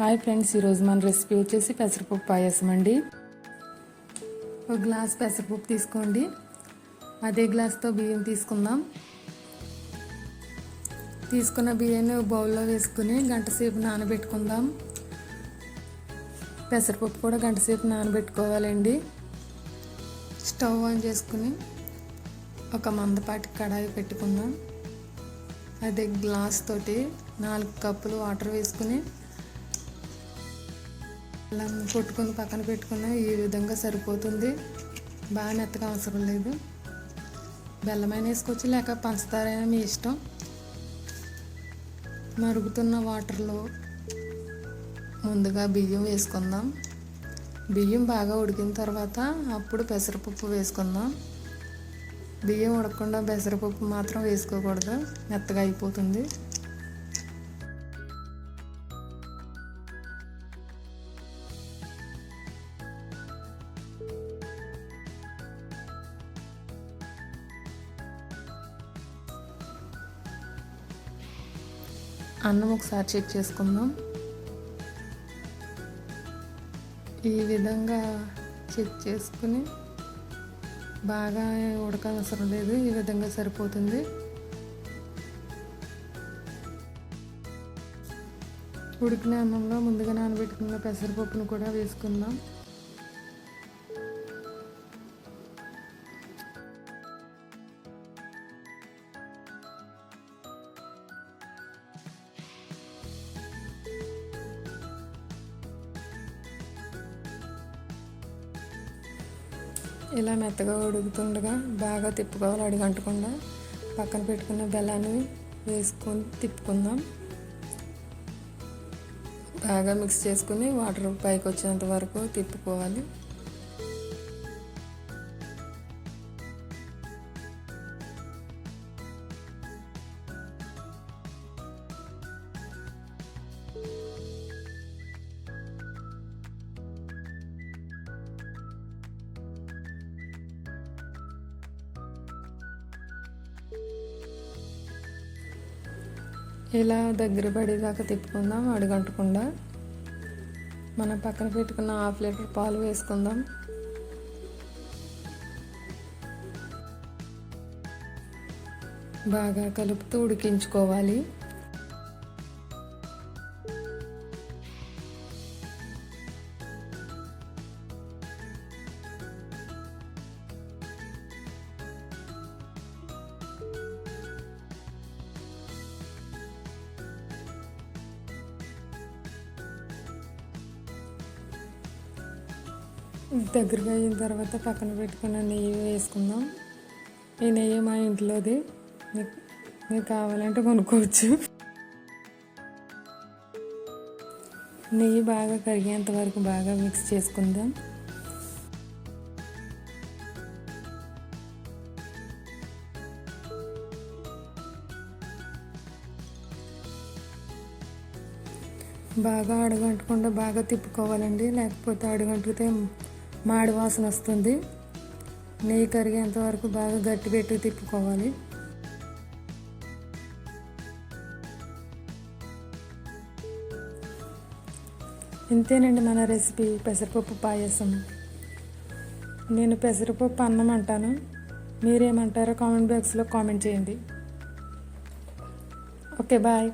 Hi friends ఈరోజు మన recipe వచ్చేసి పెసరపప్పు పాయసం అండి. ఒక గ్లాస్ పెసరపప్పు తీసుకోండి. అదే గ్లాస్తో బియ్యం తీసుకుందాం. తీసుకున్న బియ్యాన్ని ఒక బౌల్లో వేసుకుని గంట సేపు నానబెట్టుకుందాం. పెసరపప్పు కూడా గంట సేపు నానబెట్టుకోవాలండి. స్టవ్ ఆన్ చేసుకుని ఒక మందపాటి కడాయి పెట్టుకుందాం. అదే గ్లాస్ తోటి నాలుగు కప్పులు వాటర్ వేసుకుని అల్లం కొట్టుకుని పక్కన పెట్టుకున్న ఈ విధంగా సరిపోతుంది. బాగా మెత్తగా అవసరం లేదు. బెల్లమైన వేసుకోవచ్చు లేక పంచదారైనా మీ ఇష్టం. మరుగుతున్న వాటర్లో ముందుగా బియ్యం వేసుకుందాం. బియ్యం బాగా ఉడికిన తర్వాత అప్పుడు పెసరపప్పు వేసుకుందాం. బియ్యం ఉడకకుండా పెసరపప్పు మాత్రం వేసుకోకూడదు మెత్తగా అయిపోతుంది. అన్నం ఒకసారి చెక్ చేసుకుందాం. ఈ విధంగా చెక్ చేసుకుని బాగా ఉడకనవసరం లేదు ఈ విధంగా సరిపోతుంది. ఉడికిన అన్నంలో ముందుగా నానబెట్టుకున్న పెసరపప్పును కూడా వేసుకుందాం. ఇలా మెత్తగా ఉడుకుతుండగా బాగా తిప్పుకోవాలి అడుగంటకుండా. పక్కన పెట్టుకున్న బెల్లాన్ని వేసుకొని తిప్పుకుందాం. బాగా మిక్స్ చేసుకుని వాటర్ పైకి వచ్చేంత వరకు తిప్పుకోవాలి. ఇలా దగ్గర పడేదాకా తిప్పుకుందాం అడుగంటకుండా. మనం పక్కన పెట్టుకున్న హాఫ్ లీటర్ పాలు వేసుకుందాం. బాగా కలుపుతూ ఉడికించుకోవాలి. దగ్గరగా అయిన తర్వాత పక్కన పెట్టుకున్న నెయ్యి వేసుకుందాం. ఈ నెయ్యి మా ఇంట్లోది. మీకు కావాలంటే కొనుక్కోవచ్చు. నెయ్యి బాగా కరిగేంత వరకు బాగా మిక్స్ చేసుకుందాం. బాగా అడుగంటకుండా బాగా తిప్పుకోవాలండి. లేకపోతే అడుగంటితే మాడి వాసన వస్తుంది. నెయ్యి కరిగేంత వరకు బాగా గట్టి పెట్టి తిప్పుకోవాలి. ఇంతేనండి మన రెసిపీ పెసరపప్పు పాయసం. నేను పెసరపప్పు అన్నం అంటాను. మీరేమంటారో కామెంట్ బాక్స్లో కామెంట్ చేయండి. Okay bye.